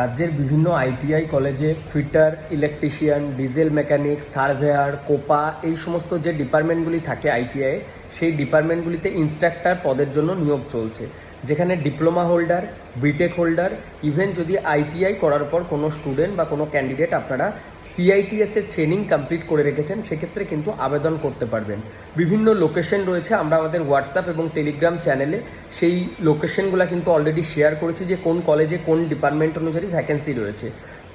রাজ্যের বিভিন্ন আইটিআই কলেজে fitter, electrician, diesel mechanic, surveyor, COPA এই সমস্ত যে ডিপার্টমেন্টগুলি থাকে আইটিআই, সেই ডিপার্টমেন্টগুলিতে ইনস্ট্রাক্টর পদের জন্য নিয়োগ চলছে। যেখানে diploma holder B Tech holder even যদি আইটিআই করার পর কোনো স্টুডেন্ট বা কোনো ক্যান্ডিডেট আপনারা সিআইটিএসের ট্রেনিং কমপ্লিট করে রেখেছেন, সেক্ষেত্রে কিন্তু আবেদন করতে পারবেন। বিভিন্ন লোকেশন রয়েছে, আমরা আমাদের হোয়াটসঅ্যাপ এবং টেলিগ্রাম চ্যানেলে সেই লোকেশনগুলো কিন্তু অলরেডি শেয়ার করেছি যে কোন কলেজে কোন ডিপার্টমেন্ট অনুযায়ী ভ্যাকেন্সি রয়েছে।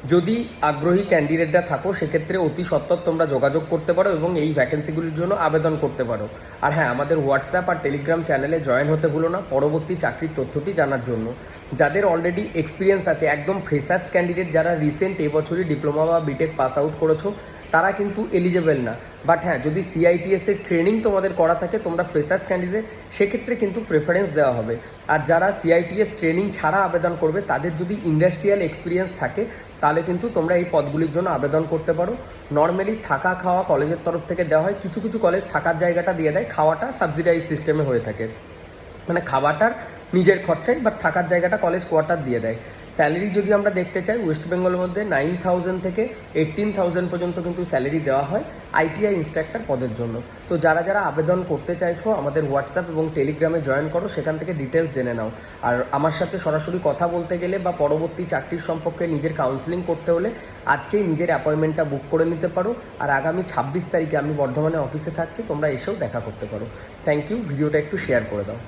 যদি আগ্রহী ক্যান্ডিডেটরা থাকো, সেক্ষেত্রে অতি সত্বর তোমরা যোগাযোগ করতে পারো এবং এই ভ্যাকেন্সিগুলির জন্য আবেদন করতে পারো। আর হ্যাঁ আমাদের হোয়াটসঅ্যাপ আর টেলিগ্রাম চ্যানেলে জয়েন হতে ভুলো না। পরবর্তী চাকরির তথ্যটি জানার জন্য। যাদের অলরেডি এক্সপিরিয়েন্স আছে, একদম ফ্রেশার্স ক্যান্ডিডেট যারা রিসেন্ট এবছরই ডিপ্লোমা বা বিটেক পাস আউট করেছ, তারা কিন্তু এলিজেবল না। বাট হ্যাঁ যদি সিআইটিএস এর ট্রেনিং তোমাদের করা থাকে, তোমরা ফ্রেশার্স ক্যান্ডিডেট সেক্ষেত্রে কিন্তু প্রেফারেন্স দেওয়া হবে। আর যারা সিআইটিএস ট্রেনিং ছাড়া আবেদন করবে, তাদের যদি ইন্ডাস্ট্রিয়াল এক্সপিরিয়েন্স থাকে, তাহলে কিন্তু তোমরা এই পদগুলির জন্য আবেদন করতে পারো। নর্মালি থাকা খাওয়া কলেজের তরফ থেকে দেওয়া হয়, কিছু কিছু কলেজ থাকার জায়গাটা দিয়ে দেয়, খাওয়াটা সাবসিডাইজ সিস্টেমে হয়ে থাকে। মানে খাওয়াটার নিজের খরচায় বাট থাকার জায়গাটা কলেজ কোয়ার্টার দিয়ে দেয়। স্যালারি যদি আমরা দেখতে চাই ওয়েস্ট বেঙ্গলের মধ্যে নাইন থাউজেন্ড থেকে এইটিন থাউজেন্ড পর্যন্ত কিন্তু স্যালারি দেওয়া হয় আইটিআই ইনস্ট্রাক্টর পদের জন্য। তো যারা যারা আবেদন করতে চাইছো, আমাদের হোয়াটসঅ্যাপ এবং টেলিগ্রামে জয়েন করো, সেখান থেকে ডিটেলস জেনে নাও। আর আমার সাথে সরাসরি কথা বলতে গেলে বা পরবর্তী চাকরির সম্পর্কে নিজের কাউন্সিলিং করতে হলে আজকেই নিজের অ্যাপয়েন্টমেন্টটা বুক করে নিতে পারো। আর আগামী ছাব্বিশ তারিখে আমি বর্ধমানে অফিসে থাকছি, তোমরা এসেও দেখা করতে পারো। থ্যাংক ইউ ভিডিওটা একটু শেয়ার করে দাও।